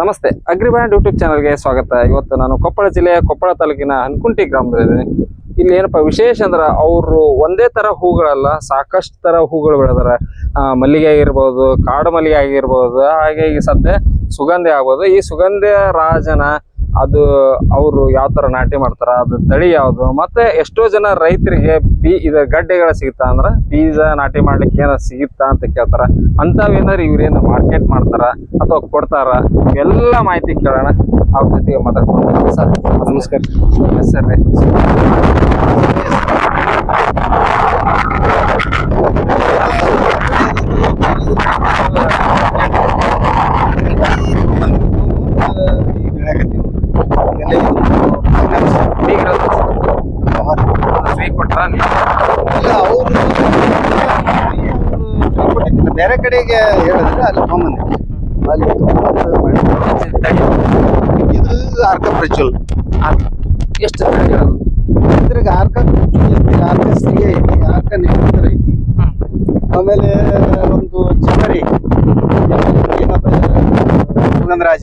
ನಮಸ್ತೆ ಅಗ್ರಿಬ್ಯಾಂಡ್ ಯೂಟ್ಯೂಬ್ ಚಾನಲ್ಗೆ ಸ್ವಾಗತ. ಇವತ್ತು ನಾನು ಕೊಪ್ಪಳ ಜಿಲ್ಲೆಯ ಕೊಪ್ಪಳ ತಾಲೂಕಿನ ಅನ್ಕುಂಟಿ ಗ್ರಾಮದಲ್ಲಿದ್ದೀನಿ. ಇಲ್ಲಿ ಏನಪ್ಪ ವಿಶೇಷ ಅಂದ್ರೆ ಅವರು ಒಂದೇ ತರ ಹೂಗಳಲ್ಲ, ಸಾಕಷ್ಟು ತರ ಹೂಗಳು ಬೆಳೆದಾರ. ಮಲ್ಲಿಗೆ ಆಗಿರ್ಬೋದು, ಕಾಡು ಮಲ್ಲಿಗೆ ಆಗಿರ್ಬೋದು, ಹಾಗೆ ಈಗ ಸದ್ಯ ಸುಗಂಧಿ ಆಗ್ಬೋದು. ಈ ಸುಗಂಧಿ ರಾಜನ ಅದು ಅವರು ಯಾವ ತರ ನಾಟಿ ಮಾಡ್ತಾರೆ ಅದು ತಳಿ ಯಾವುದು? ಮತ್ತೆ ಎಷ್ಟೋ ಜನ ರೈತರಿಗೆ ಬೀ ಇದು ಗಡ್ಡೆಗಳು ಸಿಗುತ್ತಾ ಅಂದ್ರ ಬೀಜ ನಾಟಿ ಮಾಡ್ಲಿಕ್ಕೆ ಏನಾರ ಸಿಗುತ್ತಾ ಅಂತ ಕೇಳ್ತಾರ. ಅಂಥವೇನಾರು ಇವ್ರೇನು ಮಾರ್ಕೆಟ್ ಮಾಡ್ತಾರ ಅಥವಾ ಕೊಡ್ತಾರ ಎಲ್ಲ ಮಾಹಿತಿ ಕೇಳೋಣ. ಅವ್ರ ಜೊತೆಗೆ ಮಾತಾಡ್ಕೊಂಡು. ಸರ್ ನಮಸ್ಕಾರ. ಸರ್ ರೀ ಬೀಗ್ರ ಫ್ರೀ ಕೊಟ್ರ ಬೇರೆ ಕಡೆಗೆ ಹೇಳಿದ್ರೆ ಅಲ್ಲಿ ಕಾಮನ್ ಅಲ್ಲಿ. ಇದು ಆರ್ಕ ಪ್ರಚುಲ್ ಎಷ್ಟು? ಇದ್ರಾಗ ಆರ್ಕ ಪ್ರಚುಲ್ ಐತಿ ಆರ್ಕ ಸಿಗಿ ಐತಿ ಆರ್ಕ ಐತಿ. ಆಮೇಲೆ ಒಂದು ಜವರಿ. ಏನದ?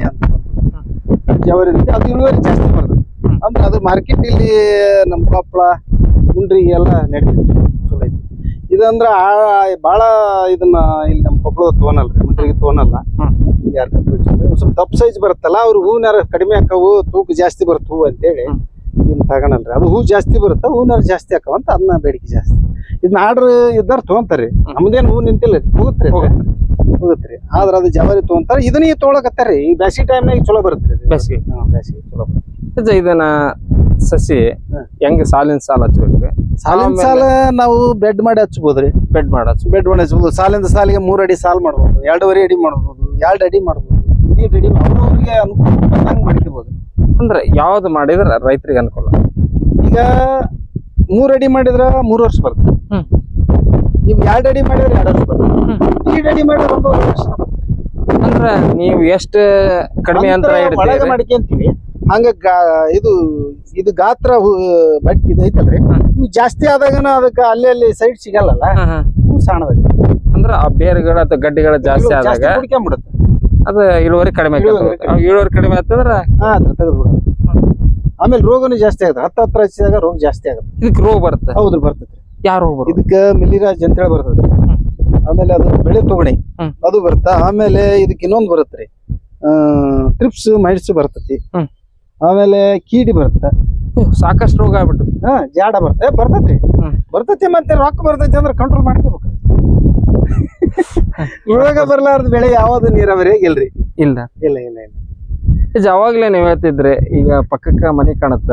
ಅಂತ ಜವರಿ ಐತಿ ಅದು ಇಳುವರಿ ಜಾಸ್ತಿ ಬರ್ತದೆ. ಅಂದ್ರೆ ಅದು ಮಾರ್ಕೆಟ್ ಇಲ್ಲಿ ನಮ್ಮ ಕೊಪ್ಪಳ ಉಂಡ್ರಿ ಎಲ್ಲ ಐತಿ ಇದಂದ್ರ ಆ- ಭಾಳ ಇದನ್ನ ಇಲ್ಲಿ ನಮ್ಮ ಕೊಪ್ಪಳದ ತಗೋನಲ್ಲ ಹ್ಮ್. ಯಾರ್ ಒಂದ್ ಸ್ವಲ್ಪ ದಪ್ಪ ಸೈಜ್ ಬರುತ್ತಲ್ಲ ಅವ್ರು ಹೂವಿನಾರ ಕಡಿಮೆ ಹಾಕವು ತೂಕ ಜಾಸ್ತಿ ಬರುತ್ತೆ ಹೂವು ಅಂತೇಳಿ. ಇದನ್ನ ತಗೊಳಲ್ರಿ ಅದು ಹೂ ಜಾಸ್ತಿ ಬರುತ್ತೆ ಹೂವಿನಾರ ಜಾಸ್ತಿ ಹಾಕವ ಅಂತ ಅದನ್ನ ಬೇಡಿಕೆ ಜಾಸ್ತಿ. ಇದನ್ನ ಆರ್ಡರ್ ಇದ್ದಾರ ತೊಗೊಂತಾರ್ರಿ ನಮ್ದೇನು ಹೂ ನಿಂತಿಲ್ಲ ಹೋಗುತ್ತೆ ಹೋಗುತ್ತೆ. ಆದ್ರೆ ಅದು ಜವಾರಿ ತೊಗೊಂತಾರ ಇದನ್ನ ಈಗ ತೊಗೊಳಕತ್ತಾರ್ರಿ ಈ ಬ್ಯಾಸಿಗೆ ಟೈಮ್ನಾಗ ಚಲೋ ಬರುತ್ತೆ ಬೇಸಿಗೆ. ಬ್ಯಾಸಿಗೆ. ಚಲೋ ಬರುತ್ತೆ ಇದನ್ನ ಸಸಿ ಹೆಂಗೆ ಹೆಂಗ್ ಸಾಲಿನ ಸಾಲ ಹಚ್ಬೇಕ್ರಿ ಸಾಲಿನ ಸಾಲ ನಾವು ಬೆಡ್ ಮಾಡಿ ಹಚ್ಬೋದ್ರಿ. ಬೆಡ್ ಮಾಡచ్చు ಬೆಡ್ ಮಾಡಿ ಹಚ್ಬೋದು. ಸಾಲಿಂದ ಸಾಲಿಗೆ ಮೂರ್ ಅಡಿ ಸಾಲ್ ಮಾಡ್ಬೋದು. ಎರಡೂವರೆ ಅಡಿ ಮಾಡ್ಬೋದು. ಎರಡು ಅಡಿ ಮಾಡ್ಬೋದು. ಎಂಟು ಅಡಿ ಅವ್ರವ್ರಿಗೆ ಅನುಕೂಲ ಮಾಡ್ಕೋಬೋದು ಅಂದ್ರೆ ಯಾವ್ದು ಮಾಡಿದ್ರೆ ರೈತರಿಗೆ ಅನುಕೂಲ? ಈಗ ಮೂರ್ ಅಡಿ ಮಾಡಿದ್ರ ಮೂರ್ ವರ್ಷ ಬರ್ತದೆ. ನೀವು ಎರಡ್ ಅಡಿ ಮಾಡಿದ್ರೆ ಎರಡು ವರ್ಷ ಬರ್ತದೆ ಎರಡು ಅಡಿ ಮಾಡಿದ್ರೆ ಒಂದೂವರೆ ವರ್ಷ ಅಂದ್ರೆ ನೀವು ಎಷ್ಟು ಕಡಿಮೆ ಅಂತ ಅಂತರ ಒಳಗೆ ಮಾಡ್ಕೊಂತೀವಿ. ಹಂಗ ಇದು ಇದು ಗಾತ್ರ ಬಟ್ ಇದು ಐತಲ್ರಿ. ಇವು ಜಾಸ್ತಿ ಆದಾಗನ ಅದಕ್ಕ ಅಲ್ಲಿ ಅಲ್ಲಿ ಸೈಡ್ ಸಿಗಲ್ಲಲ್ಲ. ಹೂ ಅಂದ್ರ ಆ ಬೇರುಗಳು ಅಥವಾ ಗಡ್ಡೆಗಳು ಜಾಸ್ತಿ ಆದಾಗ ಹುಡ್ಕೊಂಡ್ಬಿಡುತ್ತೆ ಅದು ಇಳುವರಿ ಕಡಿಮೆ ಇಳುವರಿ ಕಡಿಮೆ ಆತಂದ್ರ ಹಾ ಅದ್ರ ತೆಗೆದು ಬಿಡೋದು ಆಮೇಲೆ ರೋಗನು ಜಾಸ್ತಿ ಆಗುತ್ತೆ. ಹತ್ತ ಹತ್ರ ಹಚ್ಚಿದಾಗ ರೋಗ ಜಾಸ್ತಿ ಆಗುತ್ತೆ. ಇದಕ್ಕೆ ರೋಗ ಬರುತ್ತೆ? ಹೌದು ಬರ್ತದೆ ಯಾರು ರೋಗ ಬರುತ್ತೆ? ಇದಕ್ಕ ಮಿಲಿರಾಜ್ ಅಂತ ಹೇಳಿ ಬರ್ತದೆ ಆಮೇಲೆ ಅದು ಬೆಳೆ ತೊಗಣಿ. ಅದು ಬರುತ್ತಾ? ಆಮೇಲೆ ಇದಕ್ಕೆ ಇನ್ನೊಂದು ಬರುತ್ತ್ರಿ ಟ್ರಿಪ್ಸ್ ಮೈಡ್ಸ್ ಬರ್ತೈತಿ. ಆಮೇಲೆ ಕೀಡಿ ಬರುತ್ತೆ. ಸಾಕಷ್ಟು ರೋಗ ಆಗ್ಬಿಟ್ಟು. ಹಾ ಜಾಡ ಬರುತ್ತೆ. ಬರ್ತೈತಿ. ಬರ್ತೈತಿ ಮತ್ತೆ ರೊಕ್ಕ ಬರ್ತೈತಿ ಅಂದ್ರೆ ಕಂಟ್ರೋಲ್ ಮಾಡ್ಕೋಬೇಕು. ರೋಗ ಬರ್ಲಾರ್ದ ಬೆಳೆ ಯಾವ್ದು? ನೀರಾವರಿ ಇಲ್ರಿ ಇಲ್ಲ. ಇಲ್ಲ ಇಲ್ಲ ಇಲ್ಲ. ಅವಾಗ್ಲೇ ನೀವ್ ಹೇಳ್ತಿದ್ರಿ ಈಗ ಪಕ್ಕಕ್ಕ ಮನೆ ಕಾಣುತ್ತ.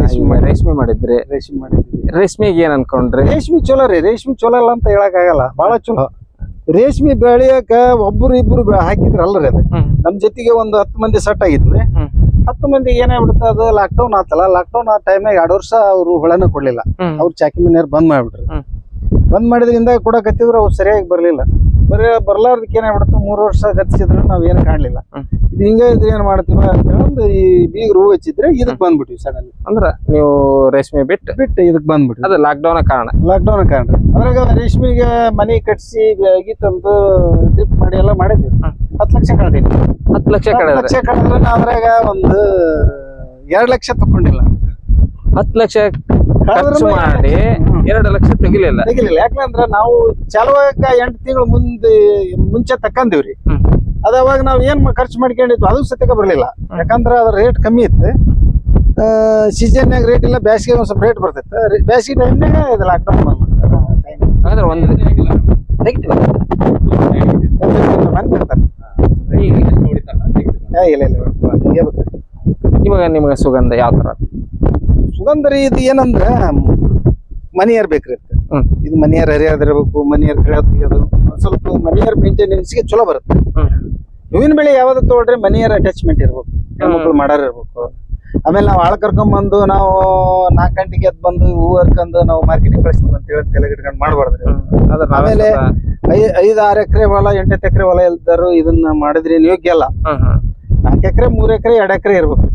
ರೇಷ್ಮೆ. ಮಾಡಿದ್ರೆ. ರೇಷ್ಮೆ ಮಾಡಿದ್ರಿ ರೇಷ್ಮೆಗೆ ಏನ್ ಅನ್ಕೊಂಡ್ರಿ? ರೇಷ್ಮೆ ಚಲೋ ರೀ ರೇಷ್ಮೆ ಚಲೋ ಅಲ್ಲ ಅಂತ ಹೇಳಕ್ ಆಗಲ್ಲ. ಬಹಳ ಚಲೋ. ರೇಷ್ಮೆ ಬೆಳೆಯಕ ಒಬ್ರು ಇಬ್ರು ಹಾಕಿದ್ರಲ್ಲ ಹಾಕಿದ್ರಲ್ರಿ ಅದು. ನಮ್ ಜೊತೆಗೆ ಒಂದು ಹತ್ತು ಮಂದಿ ಸೆಟ್ ಆಗಿದ್ವಿ. ಹತ್ತು ಮಂದಿ ಏನಾಗ್ಬಿಡುತ್ತೆ ಅದು ಲಾಕ್ಡೌನ್ ಆತಲ್ಲ ಲಾಕ್ಡೌನ್ ಆ ಟೈಮ್ ಎರಡು ವರ್ಷ ಅವ್ರು ಹೊಳನ ಕೊಡ್ಲಿಲ್ಲ. ಅವ್ರು ಚಾಕಿ ಮನೆಯವ್ರು ಬಂದ್ ಮಾಡ್ಬಿಟ್ರು. ಬಂದ್ ಮಾಡಿದ್ರಿಂದ ಕೊಡಕತ್ತಿದ್ರು ಅವ್ರು ಸರಿಯಾಗಿ ಬರ್ಲಿಲ್ಲ ಬರೀ ಬರ್ಲಾರ್ದಕ್ಕೆ ಏನಾಗ್ಬಿಡುತ್ತೆ ಮೂರು ವರ್ಷ ಗತಿಸಿದ್ರು ನಾವ್ ಏನು ಕಾಣ್ಲಿಲ್ಲ. ಇದು ಹಿಂಗ ಇದ್ರೆ ಏನ್ ಮಾಡ್ತೀವಿ ಅಂತ ಒಂದು ಈ ಬೀಗ ಹೂ ಹಚ್ಚಿದ್ರೆ ಇದಕ್ ಬಂದ್ಬಿಟ್ವಿ ಸಡನ್ ಅಂದ್ರ ನೀವು ರೇಷ್ಮೆ ಬಿಟ್ಟು ಬಿಟ್ಟು ಇದಕ್ ಬಂದ್ಬಿಟ್ಟು ಅದು ಲಾಕ್ಡೌನ್ ಕಾರಣ. ಲಾಕ್ಡೌನ್ ಕಾರಣ. ಅದ್ರಾಗ ರೇಷ್ಮೆಗೆ ಮನೆ ಕಟ್ಸಿ ಗಿ ತಂದು ಡ್ರಿಪ್ ಮಾಡಿ ಎಲ್ಲ ಮಾಡಿದ್ವಿ. ಹತ್ತು ಲಕ್ಷ ಕಳೆದೀನಿ ಹತ್ತು ಲಕ್ಷ ಕಳೆದ ಲಕ್ಷ ಕಳೆದ್ರೆ ಅದ್ರಾಗ ಒಂದು ಎರಡ್ ಲಕ್ಷ ತಕೊಂಡಿಲ್ಲ ಹತ್ತು ಲಕ್ಷ ಖರ್ಚು ಮಾಡಿ. ಎರಡು ಲಕ್ಷ ತೆಗಿಲಿಲ್ಲ. ತೆಗಿಲಿಲ್ಲ. ಯಾಕಂದ್ರೆ ನಾವು ಚಾಲುವಾಗ ಎಂಟು ತಿಂಗಳು ಮುಂದೆ ಮುಂಚೆ ತಕ್ಕಂದಿವ್ರಿ. ಅದ ಅವಾಗ ನಾವ್ ಏನ್ ಖರ್ಚು ಮಾಡ್ಕೊಂಡಿದ್ವಿ ಅದು ಸತ್ಯಕ್ಕೆ ಬರ್ಲಿಲ್ಲ. ಯಾಕಂದ್ರೆ ಅದ್ರ ರೇಟ್ ಕಮ್ಮಿ ಇತ್ತು. ಸೀಸನ್ಯಾಗ ರೇಟ್ ಇಲ್ಲ ಬ್ಯಾಸಿಗೆ ಒಂದ್ ಸ್ವಲ್ಪ ರೇಟ್ ಬರ್ತಿತ್ತು. ಬ್ಯಾಸಿಗೆ ಟೈಮ್ನಾಗ ಇದು ಲಾಕ್ಡೌನ್ ಬಂದ್ಬಿಡ್ತಾರೆ ಅಂದ್ರೆ ಒಂದು ಇಲ್ಲ ಇಲ್ಲ. ಇವಾಗ ನಿಮ್ಗೆ ಸುಗಂಧ ಯಾವ ತರ ಸುಗಂಧರಿ ಇದು ಏನಂದ್ರ ಮನಿಯರ್ ಬೇಕ್ರಿ. ಹ್ಮ್. ಇದು ಮನಿಯರ್ ಹರಿಯಾದಿರ್ಬೇಕು ಮನಿಯರ್ ತೆಗಿಯೋದು ಒಂದ್ ಸ್ವಲ್ಪ ಮನಿಯರ್ ಮೇಂಟೆನೆನ್ಸ್ಗೆ ಚಲೋ ಬರುತ್ತೆ. ಹ್ಮ್. ಹೂವಿನ ಬೆಳೆ ಯಾವ್ದು ತಗೊಳ್ರಿ ಮನಿಯರ್ ಅಟ್ಯಾಚ್ಮೆಂಟ್ ಇರ್ಬೇಕು. ಹೆಣ್ಮಕ್ಳು ಮಾಡಾರ ಇರ್ಬೇಕು. ಆಮೇಲೆ ನಾವು ಆಳ್ ಕರ್ಕೊಂಡ್ ಬಂದು ನಾವು ನಾಲ್ಕು ಗಂಟೆಗೆ ಎದ್ದು ಬಂದು ಹೂ ಹರ್ಕೊಂಡು ನಾವು ಮಾರ್ಕೆಟ್ ಕಳಿಸ್ತೀವಿ ಅಂತ ಹೇಳಿ ತೆಲಗಿಟ್ಕೊಂಡು ಇಟ್ಕೊಂಡು ಮಾಡಬಾರ್ದ್ರಿ. ಅದ್ರ ಆಮೇಲೆ ಐ ಐದು ಆರು ಎಕರೆ ಹೊಲ ಎಂಟತ್ತು ಎಕರೆ ಹೊಲ ಇಲ್ದಾರು ಇದನ್ನ ಮಾಡಿದ್ರೆ ಯೋಗ್ಯ ಅಲ್ಲ. ನಾಲ್ಕು ಎಕರೆ ಮೂರ್ ಎಕರೆ ಎರಡು ಎಕರೆ ಇರ್ಬೇಕು.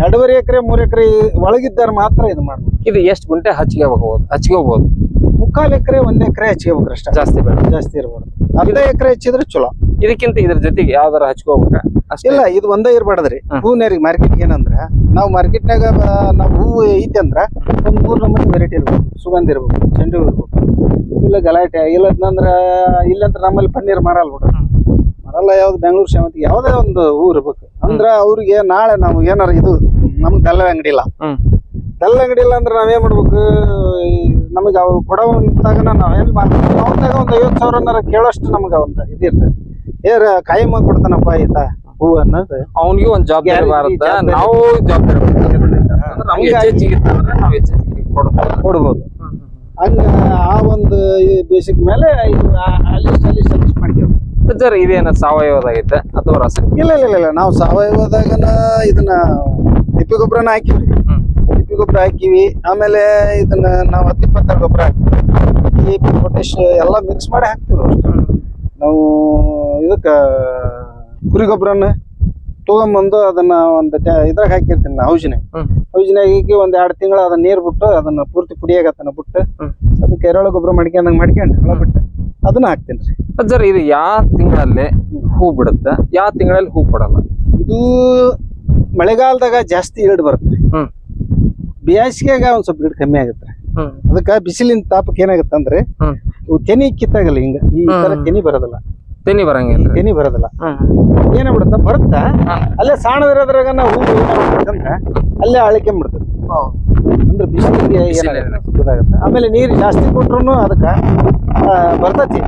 ಎರಡೂವರೆ ಎಕರೆ ಮೂರ್ ಎಕರೆ ಒಳಗಿದ್ದಾರೆ ಮಾತ್ರ ಇದು ಮಾಡ್ಬೇಕು ಇದು ಎಷ್ಟು ಗುಂಟೆ ಹಚ್ಚಿಗೆ ಹೋಗ್ಬೋದು ಹಚ್ಚಿಗೆ ಹೋಗ್ಬೋದು? ಮುಕ್ಕಾಲ್ ಎಕರೆ ಒಂದ್ ಎಕರೆ ಹಚ್ಕೋಬೇಕು ಅಷ್ಟೇ. ಜಾಸ್ತಿ ಬೇಡ. ಜಾಸ್ತಿ ಇರ್ಬೋದು. ಅರ್ಧ ಎಕರೆ ಹಚ್ಚಿದ್ರೆ ಚಲೋ. ಇದಕ್ಕಿಂತ ಇದ್ರ ಜೊತೆಗೆ ಯಾವ್ದಾರ ಹಚ್ಕೋಬೇಕ ಇಲ್ಲ ಇದು ಒಂದೇ ಇರ್ಬಾರ್ದ್ರಿ. ಹೂ ಹೂನೇರಿಗೆ ಮಾರ್ಕೆಟ್ ಏನಂದ್ರ ನಾವು ಮಾರ್ಕೆಟ್ನಾಗ ನಾವು ಹೂವು ಐತಿ ಅಂದ್ರ ಒಂದ್ ಮೂರ್ ನಮೂನಿ ವೆರೈಟಿ ಇರ್ಬೇಕು ಸುಗಂಧ ಇರ್ಬೇಕು ಚೆಂಡು ಇರ್ಬೇಕು ಇಲ್ಲ ಗಲಾಟೆ ಇಲ್ಲದಂದ್ರ ಇಲ್ಲಂದ್ರ ನಮ್ಮಲ್ಲಿ ಪನ್ನೀರ್ ಮಾರಲ್ಲ ಬಿಡ್ರಿ ಮರಲ್ಲ ಯಾವ್ದು ಬೆಂಗಳೂರು ಸೇವಂತಿಗೆ ಯಾವುದೇ ಒಂದು ಊರ್ ಇರ್ಬೇಕು. ಅಂದ್ರ ಅವ್ರಿಗೆ ನಾಳೆ ನಾವು ಏನಾರ ಇದು ನಮ್ಗೆ ದಲ್ಲ ಅಂಗಡಿ ಇಲ್ಲ. ಹ್ಮ್. ಅಂಗಡಿ ಇಲ್ಲ ಅಂದ್ರೆ ನಾವೇನ್ ಮಾಡ್ಬೇಕು? ನಮಗೆ ಅವ್ರು ಕೊಡೋವಂತಾಗನ ನಾವೇನ್ ಮಾಡ್ತೀವಿ ಅವಂದಾಗ ಒಂದ್ ಐವತ್ ಸಾವಿರನಾರ ಕೇಳೋಷ್ಟು ನಮ್ಗೆ ಒಂದು ಇದಿರ್ತದೆ ಏರ ಕಾಯಿ ಮಾಡಿ ಕೊಡ್ತಾನಪ್ಪ ಈತ ಹೂ ಅನ್ನೋದು. ಅವನಿಗೆ ಒಂದ್ ಜವಾಬ್ದಾರಿ Guarantee ಜವಾಬ್ದಾರಿ. ನಾವು. ಅಂದ್ರೆ ನಮ್ಗೆ ಹೆಚ್ಚು ಹೆಚ್ಚಿಗೆ ಇತ್ತಂದ್ರೆ ನಾವು ಹೆಚ್ಚು ಹೆಚ್ಚಿಗೆ ಕೊಡ್ಬೋದು. ಕೊಡ್ಬೋದು. ಹಂಗ ಆ ಒಂದು ಬೇಸಿಕ್ ಮೇಲೆ ಇದು ಅಲ್ಲಿ ಸಜೆಸ್ಟ್ ಮಾಡ್ತೀವಿ. ಸರ್ ಇದೇನ ಸಾವಯವದಾಗೈತೆ ಅಥವಾ ರಸ ಇಲ್ಲ ಇಲ್ಲ ಇಲ್ಲ, ನಾವು ಸಾವಯವದಾಗನ ಇದನ್ನ ತಿಪ್ಪಿ ಗೊಬ್ಬರನ ಹಾಕಿವಿ. ತಿಪ್ಪಿ ಗೊಬ್ಬರ ಹಾಕಿವಿ. ಆಮೇಲೆ ಇದನ್ನ ನಾವು ಹತ್ತಿಪ್ಪತ್ತರ ಗೊಬ್ಬರ ಹಾಕ್ತಿವಿ. ಪೊಟ್ಯಾಶ್ ಎಲ್ಲ ಮಿಕ್ಸ್ ಮಾಡಿ ಹಾಕ್ತಿವಿ ಅಷ್ಟು. ನಾವು ಇದಕ್ಕೆ ಕುರಿ ಗೊಬ್ಬರನ ತಗೊಂಬಂದು ಅದನ್ನ ಒಂದು ಇದ್ರಾಗ ಹಾಕಿರ್ತೀನಿ ನಾ ಔಜನೆ. ಔಷಧಿನಾಗ ಹಾಕಿ ಒಂದ್ ಎರಡು ತಿಂಗಳು ಅದನ್ನ ನೀರ್ ಬಿಟ್ಟು ಅದನ್ನ ಪೂರ್ತಿ ಪುಡಿಯಾಗತ್ತನ ಬಿಟ್ಟು. ಅದಕ್ಕೆ ಎರೆಹುಳ ಗೊಬ್ಬರ ಮಾಡ್ಕೊಂಡಂಗ್ ಮಾಡ್ಕೊಂಡು ಹುಳ ಬಿಟ್ಟು. ಅದನ್ನ ಹಾಕ್ತೇನೆ ರೀ ಸರ್ ಇದು ಯಾವ ತಿಂಗಳಲ್ಲಿ ಹೂ ಬಿಡುತ್ತೆ? ಯಾವ ತಿಂಗಳಲ್ಲಿ ಹೂ ಕೊಡಲ್ಲ? ಇದು ಮಳೆಗಾಲದಾಗ ಜಾಸ್ತಿ ಇಲ್ಡ್ ಬರುತ್ತೆ. ಹ್ಮ್. ಬೇಸಿಗೆಗ ಒಂದ್ ಸ್ವಲ್ಪ ಇಲ್ಡ್ ಕಮ್ಮಿ ಆಗುತ್ತೆ. ಅದಕ್ಕ ಬಿಸಿಲಿನ ತಾಪಕ್ಕೆ ಏನಾಗುತ್ತೆ ಅಂದ್ರೆ ಹ್ಮ್. ಇವು ತೆನಿ ಕಿತ್ತಾಗಲ್ಲ ಹಿಂಗ. ಈ ತರ ತೆನಿ ಬರೋದಿಲ್ಲ. ತೆನಿ ಬರಂಗಿಲ್ಲ ತೆನಿ ಬರೋದಿಲ್ಲ. ಹ್ಮ್ ಬಿಡುತ್ತ? ಬರುತ್ತಾ? ಅಲ್ಲೇ ಸಾಣದಿರೋದ್ರಾಗ ನಾವು ಹೂ ಅಲ್ಲೇ ಆಳಿಕೆ ಬಿಡ್ತದೆ ಅಂದ್ರೆ ಬಿಸಿಲಿಗೆ ಏನಾಗುತ್ತೆ? ಆಮೇಲೆ ನೀರು ಜಾಸ್ತಿ ಕೊಟ್ರು ಅದಕ್ಕೆ ಬರ್ತೈತಿ.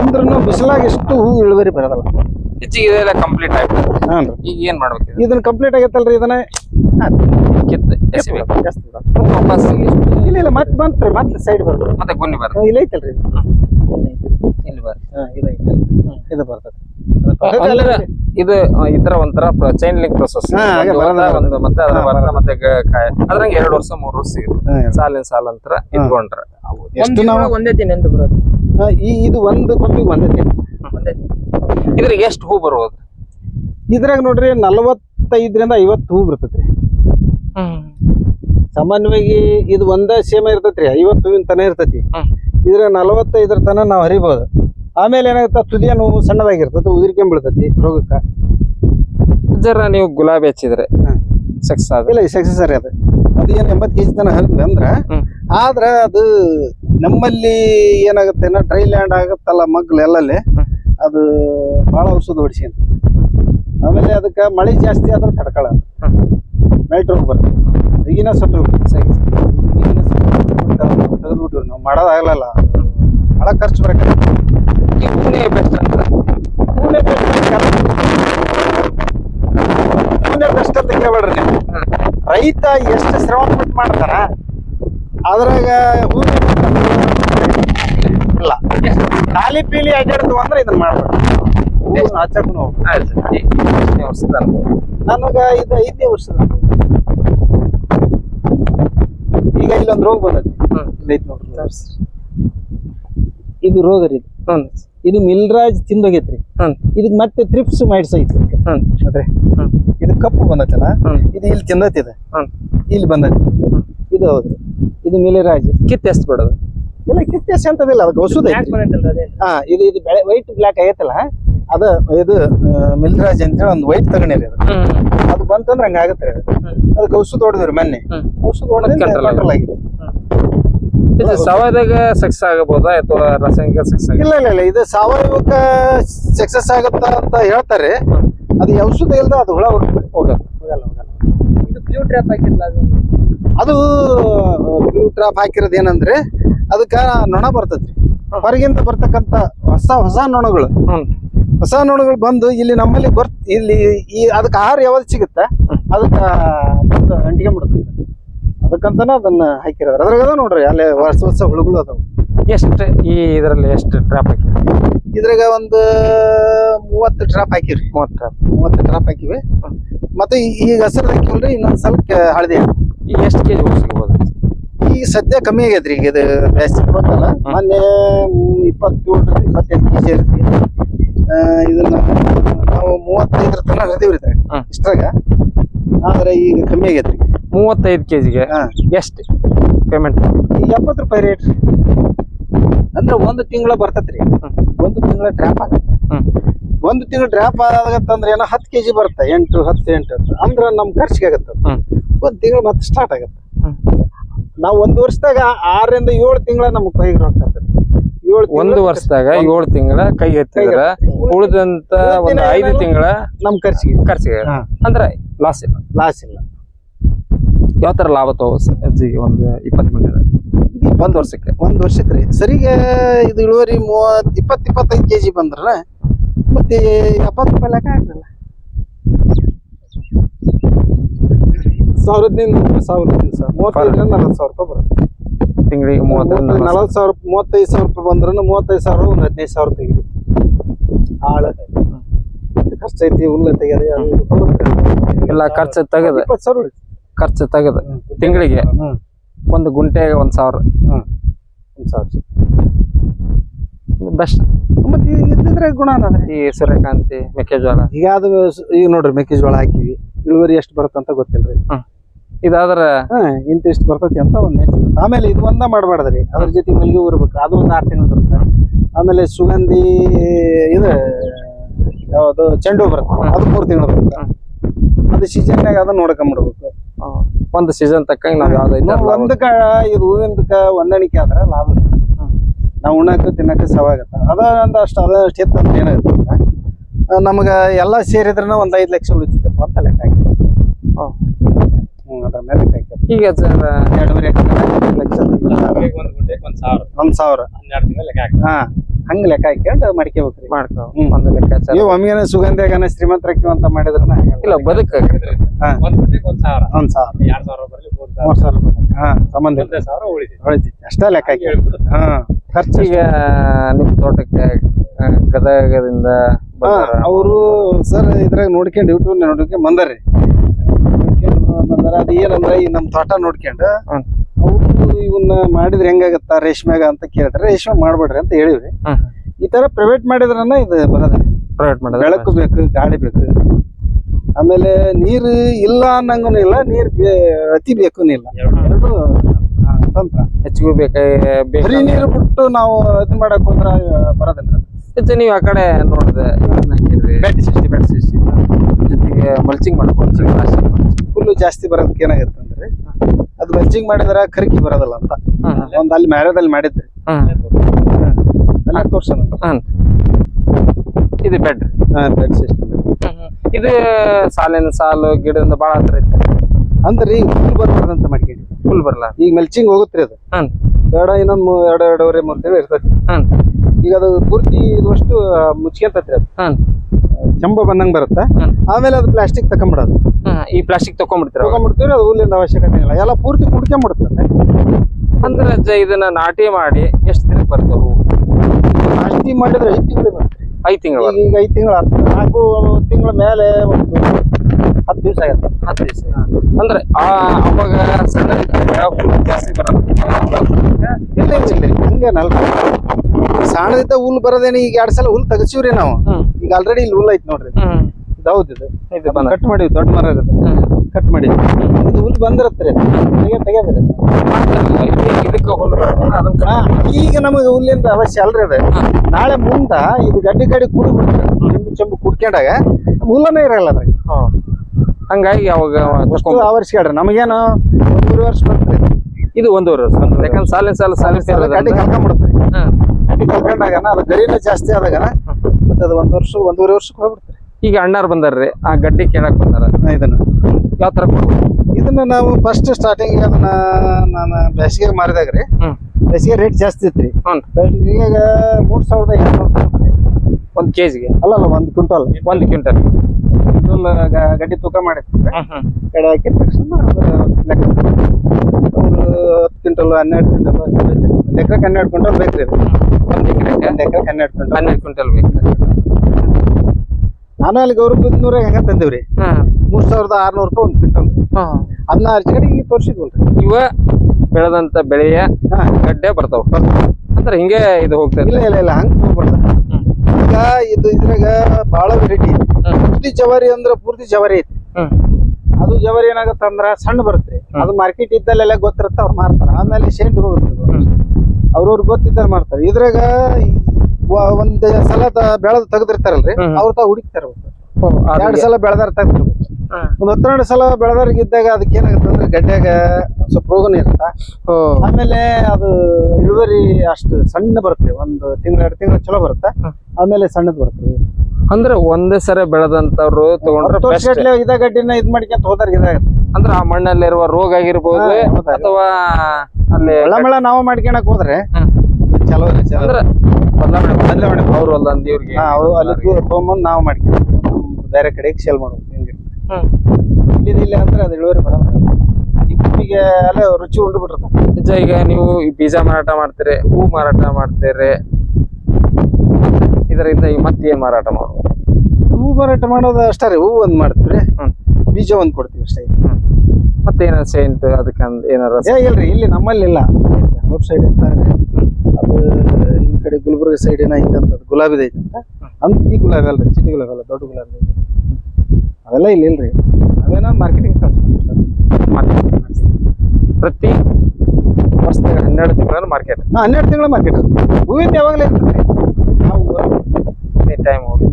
ಅಂದ್ರೂ ಬಿಸಿಲಾಗ ಎಷ್ಟು ಹೂ ಇಳುವರಿ ಬರೋದಲ್ಲ. ಹೆಚ್ಚಿಗೆ ಇದೆಲ್ಲ ಕಂಪ್ಲೀಟ್ ಆಯ್ತು. ಈಗ ಏನ್ ಮಾಡ್ಬೇಕು? ಇದನ್ನ ಕಂಪ್ಲೀಟ್ ಆಗೈತಲ್ರಿ ಇದನ್ನ? ಕಿತ್ತು ಎಸಿಬೇಕು ಜಾಸ್ತಿ ಬಿಡೋದು. ವಾಪಸ್ ಇಲ್ಲ ಇಲ್ಲ ಮತ್ತೆ ಬಂತ್ರಿ ಮತ್ತೆ ಸೈಡ್ ಬರ್ತದೆ. ಮತ್ತೆ ಗುನ್ನಿ ಇಲ್ಲ ಐತಲ್ರಿ. ಇದು. ಇಲ್ಲಿ ಹಾ, ಇದು ಐತೆ. ಇದು ಬರ್ತದೆ. ಅಂದ್ರೆ ಇದು ಆ, ಈ ತರ ಒಂಥರ ಚೈನ್ ಲಿಂಕ್ ಪ್ರೊಸೆಸ್ ಒಂದು ಮತ್ತೆ ಅದರ ಮತ್ತೆ ಕಾಯಿ. ಅದ್ರಂಗೆ ಎರಡು ವರ್ಷ ಮೂರು ವರ್ಷ ಸಿಗುತ್ತೆ ಸಾಲಿನ ಸಾಲ ಅಂತರ ಇಟ್ಕೊಂಡ್ರ. ಎಷ್ಟು ನಾವು ಒಂದೇ ದಿನ ಬರೋದು. ಈ ಇದು ಒಂದು ಕೊಂಬಿಗೆ ಒಂದೇ ಒಂದೇ ಇದ್ರಾಗ ಎಷ್ಟು ಹೂ ಬರ್ಬೋದು ಇದ್ರಾಗ ನೋಡ್ರಿ ನಲವತ್ತೈದರಿಂದ ಐವತ್ತು ಹೂ ಬರ್ತೈತ್ರಿ ಸಾಮಾನ್ಯವಾಗಿ ಇದು ಒಂದೇ ಸೇಮ ಇರ್ತೈತ್ರಿ ಐವತ್ತು ಹೂವಿನ ತನ ಇರ್ತೈತಿ. ಇದ್ರ ನಲವತ್ತೈದರ ತನ ನಾವು ಹರಿಬಹುದು ಆಮೇಲೆ ಏನಾಗುತ್ತೆ ತುದಿಯ ನೋವು ಸಣ್ಣದಾಗಿರ್ತೈತಿ ಉದುರಿಕೊಂಡ್ಬಿಡ್ತೈತಿ ರೋಗಕ್ಕ ಜರ ನೀವು ಗುಲಾಬಿ ಹಚ್ಚಿದ್ರೆ. ಸಕ್ಸಸ್ ಆಗಿಲ್ಲ ಇಲ್ಲ ಸಕ್ಸಸ್ ಸರಿ ಅದು ಅದು ಏನು ಎಂಬತ್ತು ಕೆಜಿ ತನ ಹರಿದ್ವಿ ಅಂದ್ರ ಆದ್ರೆ ಅದು ನಮ್ಮಲ್ಲಿ ಏನಾಗುತ್ತೆ ಡ್ರೈ ಲ್ಯಾಂಡ್ ಆಗುತ್ತಲ್ಲ ಮಗ್ಲು ಎಲ್ಲಲ್ಲಿ. ಅದು ಬಹಳ ಔಷಧ ಹೊಡಿಸಿ ಆಮೇಲೆ ಅದಕ್ಕೆ ಮಳೆ ಜಾಸ್ತಿ ಆದ್ರೆ ತಡ್ಕೊಳ ಹ್ಮ್. ಮೆಲ್ಟ್ ಬರ್ತದೆ. ಈಗಿನ ಸತ್ತು ತೆಗೆದ್ಬಿಟ್ವಿ ನಾವು ಮಾಡೋದಾಗಲ್ಲ ಬಹಳ ಖರ್ಚು ಬರಕ್ಕೆ ಈ ಪುಣೆ ಬೆಸ್ಟ್ ಅಂತ. ಪುಣೆ ಬೆಸ್ಟ್ ಅಂತ ಕೇಳ್ಬೇಡ್ರಿ ನೀವು. ರೈತ ಎಷ್ಟು ಶ್ರಮ ಪಟ್ಟು ಮಾಡ್ತಾರ ಅದ್ರಾಗ ಇಲ್ಲ. ಖಾಲಿ ಪೀಲಿ ಅಡ್ಡಾಡ್ತು ಅಂದ್ರೆ ಇದನ್ನ ಮಾಡ್ಬೇಕು ಹೂವನ್ನ ಹಚ್ಚಕ್ಕೂ? ನನಗ ಇದು ಐದನೇ ವರ್ಷದ ಈಗ ಇಲ್ಲೊಂದು ರೋಗ ಬಂದೈತಿ ಹ್ಮ್. ಇಲ್ಲೈತಿ ನೋಡ್ರಿ ಇದು ರೋಗ ರೀ ಇದು. ಹ್ಮ್. ಇದು ಮಿಲ್ರಾಜ್ ತಿಂದೋಗೈತ್ರಿ. ಹ್ಮ್. ಇದಕ್ ಮತ್ತೆ ತ್ರಿಪ್ಸ್ ಮಾಡಿಸೈತಿ ಹ್ಮ್. ಅದ್ರೆ ಹ್ಮ್. ಇದು ಕಪ್ಪು ಬಂದೈತಲ್ಲ? ಇದು ಇಲ್ಲಿ ತಿಂದೈತಿ ಇದು ಹ್ಮ್. ಇಲ್ಲಿ ಬಂದೈತಿ. ಇದು ಹೌದ್ರಿ ಇದು ಮಿಲಿರಾಜ್. ಕಿತ್ತೆಸ್ತ್ ಎಷ್ಟು ಬಿಡೋದು? ಇಲ್ಲ ಕಿತ್ತೆಸ್ ಅಂತದಿಲ್ಲ ಅದಕ್ಕೆ ಅದೇ. ಹಾ ಇದು ಇದು ಬೆಳೆ ವೈಟ್ ಬ್ಲ್ಯಾಕ್ ಆಗೈತಲ್ಲ? ಅದ ಇದು ಮಿಲ್ರಾಜ್ ಅಂತೇಳಿ ಒಂದು ವೈಟ್ ತಗೊಂಡಿರಿ ಅದು. ಅದು ಬಂತಂದ್ರೆ ಹಂಗಾಗತ್ತೆ ರೀ ಅದು. ಅದಕ್ಕೆ ಔಷಧ ಹೊಡೆದ್ರಿ ಮೊನ್ನೆ. ಹೊಡೆದ್ರೆ control ಕಂಟ್ರೋಲ್ ಆಗಿದೆ. ಇದು ಸಾವಯದಾಗ ಸಕ್ಸಸ್ ಆಗಬಹುದಾ ಅಥವಾ ರಾಸಾಯನಿಕ ಸಕ್ಸಸ್ ಇಲ್ಲ ಇಲ್ಲ ಇಲ್ಲ. ಇದು ಸಾವಯವಕ್ಕ ಸಕ್ಸಸ್ ಆಗತ್ತ ಅಂತ ಹೇಳ್ತಾರೆ. ಅದು ಔಷಧ ಇಲ್ಲದ ಅದು ಹುಳ ಹೋಗಲ್ಲ. ಹೋಗಲ್ಲ ಇದು ಬ್ಲೂ ಟ್ರ್ಯಾಪ್ ಹಾಕಿರಲ್ಲ ಅದು? ಅದು ಬ್ಲೂ ಟ್ರಾಪ್ ಹಾಕಿರೋದು ಏನಂದ್ರೆ ಅದಕ್ಕ ನೊಣ ಬರ್ತೈತ್ರಿ. ಹೊರಗಿಂದ ಬರ್ತಕ್ಕಂತ ಹೊಸ ಹೊಸ ನೊಣಗಳು. ಹೊಸ ನೋಣಗಳು ಬಂದು ಇಲ್ಲಿ ನಮ್ಮಲ್ಲಿ ಬರ್ ಇಲ್ಲಿ ಈ ಅದಕ್ಕೆ ಆಹಾರ ಯಾವ್ದು ಸಿಗುತ್ತೆ? ಅದಕ್ಕೆ ಬಂದು ಅಂಟಿಕೊಂಡ್ಬಿಡುತ್ತೆ ಅದಕ್ಕಂತಾನೆ ಅದನ್ನ ಹಾಕಿರೋದ್ರೆ ಅದ್ರಾಗ ಅದಾವ ನೋಡ್ರಿ ಅಲ್ಲೇ ಹೊಸ ಹೊಸ ಹುಳುಗಳು ಅದಾವ. ಎಷ್ಟು ಈ ಇದರಲ್ಲಿ ಎಷ್ಟು ಟ್ರಾಪ್ ಹಾಕಿ ಇದ್ರಾಗ ಒಂದು ಮೂವತ್ತು ಟ್ರಾಪ್ ಹಾಕಿರಿ ಮೂವತ್ತು ಟ್ರಾಪ್ ಮೂವತ್ತು ಟ್ರಾಪ್ ಹಾಕಿವಿ. ಮತ್ತೆ ಈಗ ಹಸಿರು ಹಾಕಿವಲ್ರಿ ಇನ್ನೊಂದು ಸ್ವಲ್ಪ ಕೆ- ಹಳದಿ. ಈಗ ಎಷ್ಟು ಕೆಜಿ ಜಿ ಸಿಗ್ಬೋದು ಈಗ ಸದ್ಯ ಕಮ್ಮಿ ಆಗೈತ್ರಿ ಈಗ ಇದು ಬೇಸಿಗೆ ಬಂತಲ್ಲ. ಮೊನ್ನೆ ಇಪ್ಪತ್ತೇಳರಿಂದ ಇಪ್ಪತ್ತೆಂಟು ಕೆಜಿ ಜಿ ಆ, ಇದನ್ನ ನಾವು ಮೂವತ್ತೈದರ ತನಕ ಹರಿದೀವ್ರಿ ಇದ್ರಾಗ. ಇಷ್ಟ್ರಾಗ. ಆದ್ರೆ ಈಗ ಕಮ್ಮಿ ಆಗೈತ್ರಿ. ಮೂವತ್ತೈದು ಕೆಜಿಗೆ ಹಾ. ಎಷ್ಟು ಪೇಮೆಂಟ್ ಈಗ ಎಪ್ಪತ್ತು ರೂಪಾಯಿ ರೇಟ್ ಅಂದ್ರೆ ಒಂದು ತಿಂಗಳ ಬರ್ತೈತ್ರಿ. ಒಂದು ತಿಂಗಳ ಡ್ರಾಪ್ ಆಗತ್ತೆ. ಹ್ಮ್. ಒಂದು ತಿಂಗಳ ಡ್ರಾಪ್ ಆಗತ್ತಂದ್ರೆ ಏನೋ ಹತ್ತು ಕೆಜಿ ಬರುತ್ತೆ ಎಂಟು ಹತ್ತು ಎಂಟು ಹತ್ತು ಅಂದ್ರೆ ನಮ್ ಖರ್ಚಿಗೆ ಆಗತ್ತೆ. ಹ್ಮ್. ಒಂದು ತಿಂಗಳು ಮತ್ತೆ ಸ್ಟಾರ್ಟ್ ಆಗತ್ತೆ. ಹ್ಮ್. ನಾವು ಒಂದು ವರ್ಷದಾಗ ಆರರಿಂದ ಏಳು ತಿಂಗಳ ನಮ್ಗೆ ಕೈಗೆ ರೊಕ್ಕ ಏಳು ಒಂದು ವರ್ಷದಾಗ ಏಳು ತಿಂಗಳ ಕೈ ಎತ್ತಿದ್ರ ಉಳಿದಂತ ಒಂದು ಐದು ತಿಂಗಳ ನಮ್ ಖರ್ಚಿಗೆ. ಖರ್ಚಿಗೆ. ಅಂದ್ರ ಲಾಸ್ ಇಲ್ಲ. ಲಾಸ್ ಇಲ್ಲ. ಯಾವ ತರ ಲಾಭ ಅಜ್ಜಿಗೆ ಒಂದು ಇಪ್ಪತ್ತು ಮಿಲಿಯನ್ ಒಂದ್ ವರ್ಷಕ್ಕೆ. ಒಂದ್ ವರ್ಷಕ್ಕೆ ರೀ. ಸರಿಗೆ ಇದು ಇಳುವರಿ ಮೂವತ್ ಇಪ್ಪತ್ ಇಪ್ಪತ್ತೈದು ಕೆಜಿ ಬಂದ್ರ ಮತ್ತೆ ಎಪ್ಪತ್ತು ರೂಪಾಯಿ ಲೆಕ್ಕ ಆಗಲ್ಲ ಸಾವಿರದಿಂದ ಸಾವಿರದ ದಿವಸ. ಮೂವತ್ತೈದರಿಂದ ನಲವತ್ತು ಸಾವಿರ ರೂಪಾಯಿ ಬರುತ್ತೆ. ತಿಂಗಳಿಗೆ ಮೂವತ್ತರಿಂದ ನಲವತ್ತು ಸಾವಿರ ಮೂವತ್ತೈದು ಸಾವಿರ ರೂಪಾಯಿ ಬಂದ್ರೂ ಮೂವತ್ತೈದು ಸಾವಿರ ಒಂದು ಹದಿನೈದು ಸಾವಿರ ತೆಗಿರಿ. ಆಳ. ಖರ್ಚು ಐತಿ ಹುಲ್ಲು ಇದು ಎಲ್ಲ ಖರ್ಚು ತೆಗೆದ. ಇಪ್ಪತ್ತು ಸಾವಿರ ಖರ್ಚು ತೆಗೆದ. ತಿಂಗಳಿಗೆ ಒಂದು ಗುಂಟೆಗೆ ಒಂದು ಸಾವಿರ. ಒಂದು ಸಾವಿರ. ಬೆಸ್ಟ್. ಮತ್ತೆ ಇದ್ದಿದ್ರೆ ಗುಣ ಈ ಸೂರ್ಯಕಾಂತಿ ಮೆಕ್ಕೆಜೋಳ. ಈಗ ಅದು ಈಗ ನೋಡ್ರಿ ಮೆಕ್ಕೆಜೋಳ ಹಾಕಿವಿ. ಇಳುವರಿ ಎಷ್ಟು ಬರುತ್ತಂತ ಅಂತ ಗೊತ್ತಿಲ್ರಿ. ಹ್ಮ್. ಇದಾದ್ರ ಇಂಟ್ರೆಸ್ಟ್ ಇಂತಿಷ್ಟು ಬರ್ತೈತಿ ಅಂತ ಒಂದು ನೆಚ್ಚಿಗೆ ಆಮೇಲೆ ಇದು ಒಂದ ಮಾಡಬಾರ್ದ್ರಿ. ಅದ್ರ ಜೊತೆ ಮಲ್ಲಿಗೆ ಹೂ ಇರ್ಬೇಕು. ಅದು ಒಂದು ಆರು ತಿಂಗಳು ಬರುತ್ತೆ. ಆಮೇಲೆ ಸುಗಂಧಿ ಇದು ಯಾವುದು ಚೆಂಡು ಹೂ ಬರುತ್ತೆ. ಅದು ಮೂರು ತಿಂಗಳು ಬರುತ್ತೆ. ಅದು ಸೀಸನ್ಯಾಗ ಅದನ್ನ ನೋಡ್ಕೊಂಬಿಡ್ಬೇಕು. ಒಂದು ಸೀಸನ್ ತಕ್ಕಂಗೆ ನಾವು ಯಾವ್ದೈತೆ ಲಾಭ. ಒಂದಕ್ಕ ಇದು ಹೂವಿಂದಕ್ಕ ಹೊಂದಾಣಿಕೆ ಆದ್ರೆ ಲಾಭ. ನಾವು ಉಣ್ಣಕ್ಕೆ ತಿನ್ನಕ್ಕೆ ಸವಾಗತ್ತ. ಅದ ಒಂದ್ ಅಷ್ಟು ಅದ ಅಷ್ಟು ಇತ್ತು ಅಂದ್ರೆ ಏನಾಗುತ್ತೆ ನಮಗ ಎಲ್ಲ ಸೇರಿದ್ರೆ ಒಂದು ಐದು ಲಕ್ಷ ಉಳಿತೈತಪ್ಪ ಅಂತ ಲೆಕ್ಕ ಹಾಕಿ. ಮೇಲೆ ಲೆಕ್ಕ ಹಾಕಿ ಈಗ ಸರ್ ಎರಡೂವರೆ ಎಕರೆ ಐದ್ ಲಕ್ಷ ಒಂದ್ ಸಾವಿರ. ಹಾ ಹಂಗ ಲೆಕ್ಕ ಹಾಕ್ಯಂಡು ಮಾಡ್ಕೋಬೇಕ್ರಿ. ಮಾಡ್ಕೊ. ಒಂದು ಲೆಕ್ಕ ನೀವು ಒಮ್ಮೆನ ಸುಗಂಧಿಯಾಗನ ಶ್ರೀಮಂತರಕ್ಕೆ ಅಂತ ಮಾಡಿದ್ರ ಇಲ್ಲ ಬದುಕ ಹಾ. ಒಂದ್ ಸಾವಿರ. ಮೂರ್ ಸಾವಿರ. ರೂಪಾಯಿ. ಹಾ ಸಂಬಂಧ ಸಾವಿರ ಉಳಿತೈತಿ. ಅಷ್ಟೇ ಲೆಕ್ಕ ಹಾಕಿ. ಹಾ ಖರ್ಚಿಗೆ ನಿಮ್ ತೋಟಕ್ಕೆ ಗದಗದಿಂದ. ಅವರು ಸರ್ ಇದ್ರಾಗ ನೋಡ್ಕೊಂಡು ಯೂಟ್ಯೂಬ್ ನೋಡ್ಕೊಂಡು ಬಂದಾರ್ರಿ. ಬಂದಾರ ಅದು ಏನಂದ್ರೆ ಈ ನಮ್ ತೋಟ ನೋಡ್ಕೊಂಡು ಅವ್ರು ಇವನ್ನ ಮಾಡಿದ್ರೆ ಹೆಂಗಾಗತ್ತ ರೇಷ್ಮೆಗ ಅಂತ ಕೇಳಿದ್ರೆ ರೇಷ್ಮೆ ಮಾಡ್ಬೇಡ್ರಿ ಅಂತ ಹೇಳಿವ್ರಿ. ಈ ತರ ಪ್ರೈವೇಟ್ ಮಾಡಿದ್ರನ್ನ ಇದು ಬರೋದ್ರಿ ಪ್ರೈವೇಟ್ ಮಾಡಿದ್ರೆ ಬೆಳಕು ಬೇಕು ಗಾಳಿ ಬೇಕು. ಆಮೇಲೆ ನೀರು ಇಲ್ಲ ಅನ್ನಂಗೂ ಇಲ್ಲ ನೀರ್ ಅತಿ ಬೇಕು ಇಲ್ಲ. ಎರಡು. ತಂತ್ರ. ಹೆಚ್ಚಿಗೂ ಬೇಕ ಬರೀ ನೀರು ಬಿಟ್ಟು ನಾವು ಇದು ಮಾಡಕ್ ಹೋದ್ರ ಬರೋದಿಲ್ಲ. ಹೆಚ್ಚು ನೀವು ಆ ಕಡೆ ನೋಡಿದೆ ಇದನ್ನ ಹಾಕಿರ್ರಿ. ಬೆಡ್ ಸಿಸ್ಟಮ್ ಬೆಡ್ ಸಿಸ್ಟಮ್ ಜೊತೆಗೆ ಮಲ್ಚಿಂಗ್ ಮಾಡ್ಕೊಂಡು ಹುಲ್ಲು ಜಾಸ್ತಿ ಬರೋದಕ್ಕೆ ಏನಾಗುತ್ತೆ ಅಂದ್ರೆ ಅದು ಮಲ್ಚಿಂಗ್ ಮಾಡಿದ್ರ ಕರಿಕಿ ಬರೋದಲ್ಲ ಅಂತ. ಒಂದ್ ಅಲ್ಲಿ ಮ್ಯಾರೇಜಲ್ಲಿ ಮಾಡಿದ್ರಿ. ತೋರ್ಸೋಣ ಇದು ಬೆಡ್ ಬೆಡ್ ಸಿಸ್ಟಮ್ ಇದು ಸಾಲಿನ ಸಾಲು ಗಿಡದಿಂದ ಬಾಳ ಹತ್ರ ಐತಿ. ಅಂದ್ರೆ ಈಗ ಹುಲ್ ಬರ್ತದಂತ ಮಾಡ್ಕೊಂಡು ಫುಲ್ ಬರಲ್ಲ. ಈಗ ಮೆಲ್ಚಿಂಗ್ ಹೋಗುತ್ತೆ ಅದು. ಬೇಡ ಇನ್ನೊಂದ್ ಎರಡು ಎರಡೂವರೆ ಮೂರು ತಿಂಗಳು ಇರ್ತೈತಿ ಈಗ ಅದು ಪೂರ್ತಿ ಇದಷ್ಟು ಮುಚ್ಕೊಂತತ್ರಿ ಅದು. ಹ್ಮ್ ಬಂದಂಗೆ ಬರುತ್ತೆ. ಆಮೇಲೆ ಅದು ಪ್ಲಾಸ್ಟಿಕ್ ತಕೊಂಬಿಡೋದು. ಈ ಪ್ಲಾಸ್ಟಿಕ್ ತಕೊಂಡ್ಬಿಡ್ತೀರ ತಗೊಂಡ್ಬಿಡ್ತೀವಿ ಅದು ಹುಲ್ಲಿಂದ ಅವಶ್ಯಕತೆ ಇಲ್ಲ ಎಲ್ಲ ಪೂರ್ತಿ ಕುಡ್ಕೊಂಡ್ಬಿಡುತ್ತೆ ಅಂದ್ರೆ ಇದನ್ನ ನಾಟಿ ಮಾಡಿ ಎಷ್ಟು ದಿನಕ್ಕೆ ಬರ್ತವೆ? ನಾಟಿ ಮಾಡಿದ್ರೆ ಐದು ತಿಂಗಳು ಐದು ತಿಂಗಳು ಈಗ ಐದು ತಿಂಗಳು ಆಗ್ತದೆ. ನಾಲ್ಕು ತಿಂಗಳ ಮೇಲೆ ಒಂದು ಹತ್ತು ದಿವಸ ಆಗತ್ತೆ. ಹತ್ತು ದಿವಸ. ಅಂದ್ರೆ ಆ ಅವಾಗ ಸಣ್ಣ ಜಾಸ್ತಿ ಬರಲ್ಲ ಇಲ್ಲ ಇಲ್ಲ ಇಲ್ಲ. ಹಂಗೇನಲ್ಲ ಸಣ್ಣದಿದ್ದ ಹುಲ್ ಬರೋದೇನೆ ಈಗ ಎರಡು ಸಲ ಹುಲ್ ತೆಗಸಿವ್ರಿ ನಾವು. ಈಗ ಆಲ್ರೆಡಿ ಇಲ್ಲಿ ಹುಲ್ ಐತಿ ನೋಡ್ರಿ ಇದು ಹೌದು ಇದು. ಇದು ಬಂದ. ಕಟ್ ಮಾಡಿ ದೊಡ್ಡ ಮರ ಇರುತ್ತೆ. ಕಟ್ ಮಾಡಿವಿ ಇದು ಹುಲ್ ಬಂದಿರತ್ತೆ ತೆಗೆ ತೆಗೆದ್ರಿ. ಈಗ ನಮಗೆ ಹುಲ್ಲಿಂದ ಅವಶ್ಯ ಅಲ್ರಿ ಅದು. ನಾಳೆ ಮುಂದ ಇದು ಗಡ್ಡಿ ಗಡ್ಡಿ ಕುಡಿ ಬಿಡ್ತಾರೆ ಚೆಂಬು ಚೆಂಬು ಕುಡ್ಕೊಂಡಾಗ ಹುಲ್ಲನೇ ಇರಲ್ಲ ಅದ್ರಾಗ. ಹಂಗಾಗಿ ಅವಾಗ ಆವರಿಸ್ಕೊಳ್ರಿ ನಮಗೇನು ಒಂದೂವರೆ ವರ್ಷ ಬರ್ತದೆ. ಇದು ಒಂದೂವರೆ ವರ್ಷ. ಯಾಕಂದ್ರೆ ಸಾಲಿನ ಸಾಲ ಸಾಲಿನ ಗಡ್ಡಿ ಕಳ್ಕೊಂಡ್ಬಿಡುತ್ತೆ. ಹ್ಮ್ ಗಡ್ಡಿ ಕಲ್ಕೊಂಡಾಗ ಅದು ಗರಿನ ಜಾಸ್ತಿ ಆದಾಗನ ಮತ್ತೆ ಅದು ಒಂದು ವರ್ಷ ಒಂದೂವರೆ ವರ್ಷಕ್ಕೆ ಹೋಗ್ಬಿಡ್ತಾರೆ ಈಗ ಅಣ್ಣಾರ್ ಬಂದಾರ್ರಿ ಆ ಗಡ್ಡಿ ಕೇಳಕ್ ಬಂದಾರ. ಇದನ್ನ. ಯಾವ ತರ ಕೊಡ್ಬೋದು ಇದನ್ನ ನಾವು ಫಸ್ಟ್ ಸ್ಟಾರ್ಟಿಂಗ್ ಅದನ್ನ ನಾನು ಬೇಸಿಗೆ ಮಾರಿದಾಗ ರೀ ಹ್ಮ್. ಬೇಸಿಗೆ ರೇಟ್ ಜಾಸ್ತಿ ಇತ್ರಿ. ಹ್ಞೂ ಈಗ ಮೂರು ಸಾವಿರದ ಎಂಟ್ನೂರು ಒಂದ್ ಕೆಜಿಗೆ? ಅಲ್ಲ ಒಂದು ಕ್ವಿಂಟಲ್. ಒಂದ್ ಕ್ವಿಂಟಲ್. ಕ್ವಿಂಟಲ್ ಗಡ್ಡಿ ತೂಕ ಮಾಡಿರ್ತೀವಿ ಕಡೆ ಹಾಕಿದ ತಕ್ಷಣ ಅದು ಲೆಕ್ಕ ಹತ್ತು ಕ್ವಿಂಟಲ್ ಹನ್ನೆರಡು ಕ್ವಿಂಟಲ್ ಒಂದು ಎಕರೆಗೆ ಹನ್ನೆರಡು ಕ್ವಿಂಟಲ್ ಬೇಕ್ರಿ ರೀ ಒಂದ್ ಎಕರೆಗೆ ಒಂದು ಎಕರೆಗೆ ಹನ್ನೆರಡು ಕ್ವಿಂಟಲ್. ಹನ್ನೆರಡು ಕ್ವಿಂಟಲ್ ಬೇಕು ನಾನು ಅಲ್ಲಿ ಗೌರವ ಹೆಂಗ ತಂದಿವ್ರಿ? ಮೂರ್ ಸಾವಿರದ ಆರ್ನೂರು ರೂಪಾಯಿ ಒಂದು ಕ್ವಿಂಟಲ್. ಅದನ್ನ ಹಚ್ಕಡೆ ಈಗ ತೋರಿಸಿದ್ವಲ್ರಿ ಇವ ಬೆಳೆದಂತ ಬೆಳೆಯ ಗಡ್ಡೆ ಬರ್ತಾವ. ಅಂದ್ರೆ ಹಿಂಗೆ ಇದು ಹೋಗ್ತದೆ ಇಲ್ಲ ಇಲ್ಲ ಇಲ್ಲ ಹಂಗೆ ಹೋಗ್ಬಾರ್ದು. ಈಗ ಇದು ಇದ್ರಾಗ ಬಹಳ ವೆರೈಟಿ. ಪೂರ್ತಿ ಜವಾರಿ ಅಂದ್ರೆ ಪೂರ್ತಿ ಜವಾರಿ ಐತಿ. ಅದು ಜವರಿ ಏನಾಗುತ್ತೆ ಅಂದ್ರ ಸಣ್ಣ ಬರುತ್ತೆ. ಅದು ಮಾರ್ಕೆಟ್ ಇದ್ದಲ್ಲೆಲ್ಲ ಗೊತ್ತಿರುತ್ತೆ ಅವ್ರು ಮಾರ್ತಾರ. ಆಮೇಲೆ ಶೇಂಟ್ ಹೋಗುತ್ತೆ. ಅವ್ರವ್ರು ಗೊತ್ತಿದ್ದಾರ ಮಾಡ್ತಾರೆ ಇದ್ರಾಗ ಒಂದ್ ಸಲ ಬೆಳೆದು ತೆಗ್ದಿರ್ತಾರಲ್ರಿ. ಅವ್ರ ತಾವ ಹುಡುಕ್ತಾರ ಎರಡ್ ಸಲ ಬೆಳೆದಾರ ತೆಗ್ದಿರ್ಬೇಕು. ಒಂದ್ ಹತ್ತೆರಡು ಸಲ ಬೆಳೆದಾರ್ಗ ಇದ್ದಾಗ ಅದಕ್ಕೆ ಏನಾಗುತ್ತೆ ಅಂದ್ರೆ ಗಡ್ಡೆಗ ಸ್ವಲ್ಪ ರೋಗನ ಇರುತ್ತ. ಆಮೇಲೆ ಅದು ಇಳುವರಿ ಅಷ್ಟು ಸಣ್ಣ ಬರುತ್ತೆ. ಒಂದು ತಿಂಗಳ ಎರಡು ತಿಂಗಳ ಚಲೋ ಬರುತ್ತೆ. ಆಮೇಲೆ ಸಣ್ಣದ್ ಬರುತ್ತೆ. ಅಂದ್ರೆ ಒಂದೇ ಸರಿ ಬೆಳೆದಂತವ್ರು ತಗೊಂಡ್ರೆ ಇದಾಗಡ್ಡಿನ ಇದ ಗಡ್ಡಿನ ಇದ್ ಮಾಡ್ಕೊಂತ ಹೋದ್ರ ಇದಾಗತ್ತೆ. ಅಂದ್ರೆ ಆ ಮಣ್ಣಲ್ಲಿರುವ ರೋಗ ಆಗಿರ್ಬೋದು ಹಾ, ಹೌದಾ? ಅಥವಾ ಅಲ್ಲಿ ಒಳಮಳ ನಾವು ಮಾಡ್ಕೊಳಕ್ ಹೋದ್ರೆ ಹ್ಮ್. ಚಲೋ ರೀ ಚಲೋ. ಅಂದ್ರೆ ಬದಲಾವಣೆ ಬದಲಾವಣೆ ಅವ್ರು ಅಲ್ಲ ಅಂದ್ ಇವ್ರಿಗೆ. ಹಾ, ಅವು ಅಲ್ಲಿ ತೊಗೊಂಬಂದ್ ನಾವು ಮಾಡ್ತೀವಿ ಬೇರೆ ಕಡೆಗೆ ಸೇಲ್ ಮಾಡ್ಬೇಕು ಹಿಂಗೆ. ಹ್ಮ್. ಇಲ್ಲಿ ಇಲ್ಲ ಅಂದ್ರೆ ಅದು ಇಳುವರಿ ಬರಲ್ಲ. ಈ ಭೂಮಿಗೆ ಅಲ್ಲೇ ರುಚಿ ಉಂಡು ಬಿಟ್ಟಿರ್ತಾವ ನಿಜ ಈಗ ನೀವು ಈ ಬೀಜ ಮಾರಾಟ ಮಾಡ್ತೀರಿ ಹೂ ಮಾರಾಟ ಮಾಡ್ತೀರಿ ಇದರಿಂದ ಈ ಮತ್ತೆ ಏನ್ ಮಾರಾಟ ಮಾಡೋದು? ಹೂ ಮಾರಾಟ ಮಾಡೋದು ಅಷ್ಟೇ ರೀ ಹೂ ಒಂದು ಮಾಡ್ತೀವಿ ಹ್ಞೂ ಬೀಜ ಒಂದ್ ಕೊಡ್ತೀವಿ ಅಷ್ಟೇ. ಮತ್ತೆ ಏನಾರ ಸೇಂಟ್ ಅದಕ್ಕೆ ಏನಾರು ಏ ಇಲ್ರಿ ಇಲ್ಲಿ ನಮ್ಮಲ್ಲಿ ಇಲ್ಲ. ಬೆಂಗಳೂರು ಸೈಡ್ ಇರ್ತಾರೆ. ಅದು ಈ ಕಡೆ ಗುಲ್ಬರ್ಗ ಸೈಡ್ ಏನೋ ಐತಂತದ್ದು ಗುಲಾಬಿದ ಐತಂತ ಅಂತ ಈ ಗುಲಾಬಿ ಅಲ್ಲ ಚಿಟಿ ಗುಲಾಬಿ ಅಲ್ಲ ದೊಡ್ಡ ಗುಲಾಬಿ ಐತೆ. ಅವೆಲ್ಲ ಇಲ್ಲಿ ಇಲ್ರಿ. ಅವೇನೋ ಮಾರ್ಕೆಟಿಂಗ್. ಪ್ರತಿ ವರ್ಷದಾಗ ಹನ್ನೆರಡು ತಿಂಗಳ ಮಾರ್ಕೆಟ್ ಹನ್ನೆರಡು ತಿಂಗಳ ಮಾರ್ಕೆಟ್ ಹೂವಿಂದ ಯಾವಾಗಲೇ ಇರ್ತದೆ. ನಾವು ಟೈಮ್ ಹೋಗಿ.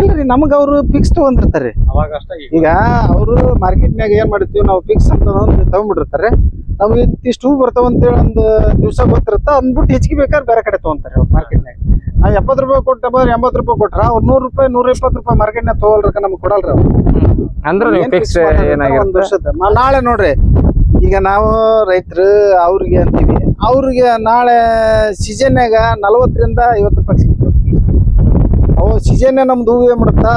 ಇಲ್ರಿ ನಮ್ಗೆ ಅವರು ಫಿಕ್ಸ್ ತಗೊಂಡಿರ್ತಾರೆ. ಅವಾಗ ಅಷ್ಟ ಈಗ. ಈಗ ಅವರು ಮಾರ್ಕೆಟ್ನಾಗ ಏನ್ ಮಾಡಿರ್ತೀವಿ ನಾವು ಫಿಕ್ಸ್ ಅಂತ ಒಂದು ತಗೊಂಡ್ಬಿಟ್ಟಿರ್ತಾರೆ. ನಮ್ಗೆ ಇಷ್ಟು ಹೂ ಬರ್ತಾವ ಅಂತೇಳಿ ಒಂದು ದಿವಸ ಗೊತ್ತಿರುತ್ತೆ ಅಂದ್ಬಿಟ್ಟು ಹೆಚ್ಚಿಗೆ ಬೇಕಾದ್ರೆ ಬೇರೆ ಕಡೆ ತಗೊಂತಾರೆ ಮಾರ್ಕೆಟ್ ಮಾರ್ಕೆಟ್ನಾಗ ನಾವು ಎಪ್ಪತ್ತು ರೂಪಾಯಿ ಕೊಟ್ಟ ಬಂದ್ರೆ ಎಂಬತ್ತು ರೂಪಾಯಿ ಕೊಟ್ರ ಅವ್ರು ನೂರು ರೂಪಾಯಿ ನೂರ ಇಪ್ಪತ್ತು ರೂಪಾಯಿ ಮಾರ್ಕೆಟ್ನಾಗ ತಗೊಳ್ರಕ ನಮ್ಗೆ ಕೊಡಲ್ರಿ ಅವ್ರು. ಅಂದ್ರೆ ನೀವು ಏನ್ ಫಿಕ್ಸ್ ಒಂದ್ ವರ್ಷದ. ನಾಳೆ ನೋಡ್ರಿ ಈಗ ನಾವು ರೈತರು ಅವ್ರಿಗೆ ಅಂತೀವಿ ಅವ್ರಿಗೆ ನಾಳೆ ಸೀಸನ್ಯಾಗ ನಲವತ್ತರಿಂದ ಐವತ್ತು ರೂಪಾಯಿ ಸಿಗ್ತದೆ. ಅವು ಸೀಸನ್ ನಮ್ದು ಹೂವು ಏನು ಮಾಡುತ್ತಾ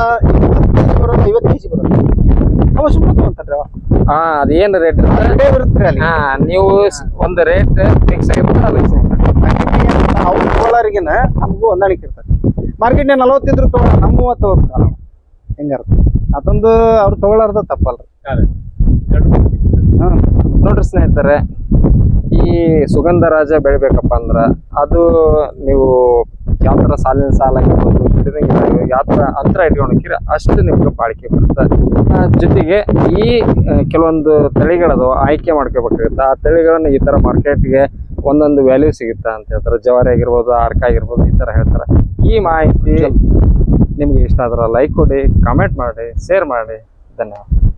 ಬರೋದು ಐವತ್ತು ಕೆಜಿ ಬರುತ್ತೆ. ಅವ ಸುಮ್ಮನೆ ಅಂತಾರೆ ಅವ. ಹಾ ಅದೇನ್ ರೇಟ್ ಇರುತ್ತೆ ರೇಟೇ ಇರುತ್ತೆ ಅಲ್ಲಿ. ಹಾ ನೀವು ಒಂದು ರೇಟ್ ಫಿಕ್ಸ್ ಆಗಿರುತ್ತೆ ಅದಕ್ಕೆ ಅವ್ರು ತಗೊಳ್ಳೋರಿಗಿನ ನಮಗೂ ಹೊಂದಾಣಿಕೆ ಇರ್ತದೆ. ಮಾರ್ಕೆಟ್ನ ನಲವತ್ತಿದ್ರು ತಗೊಳ ನಮ್ಮ ಮೂವತ್ತು ಹೋಗ್ತಾರ ಹೆಂಗಾರ ಅದೊಂದು ಅವ್ರು ತಗೊಳ್ಳಾರ್ದ ತಪ್ಪಲ್ರಿ. ನೋಡ್ರಿ ಸ್ನೇಹಿತರೆ ಈ ಸುಗಂಧ ರಾಜ ಬೆಳಿಬೇಕಪ್ಪ ಅಂದ್ರ ಅದು ನೀವು ಯಾವ ಥರ ಸಾಲಿನ ಸಾಲ ಆಗಿರ್ಬೋದು ಗಿಡದಂಗೆ ಯಾವ ತರ ಅಂತರ ಇಟ್ಕೊಂಡಿರ ಅಷ್ಟು ನಿಮ್ಗೆ ಬಾಳಿಕೆ ಬರುತ್ತೆ. ಜೊತೆಗೆ ಈ ಕೆಲವೊಂದು ತಳಿಗಳದು ಆಯ್ಕೆ ಮಾಡ್ಕೋಬೇಕಾಗುತ್ತೆ. ಆ ತಳಿಗಳನ್ನ ಈ ಥರ ಮಾರ್ಕೆಟ್ಗೆ ಒಂದೊಂದು ವ್ಯಾಲ್ಯೂ ಸಿಗುತ್ತಾ ಅಂತ ಹೇಳ್ತಾರೆ. ಜವಾರಿ ಆಗಿರ್ಬೋದು ಆರ್ಕ ಆಗಿರ್ಬೋದು ಈ ಥರ ಹೇಳ್ತಾರೆ. ಈ ಮಾಹಿತಿ ನಿಮ್ಗೆ ಇಷ್ಟ ಆದ್ರೆ ಲೈಕ್ ಕೊಡಿ ಕಾಮೆಂಟ್ ಮಾಡಿ ಶೇರ್ ಮಾಡಿ. ಧನ್ಯವಾದ.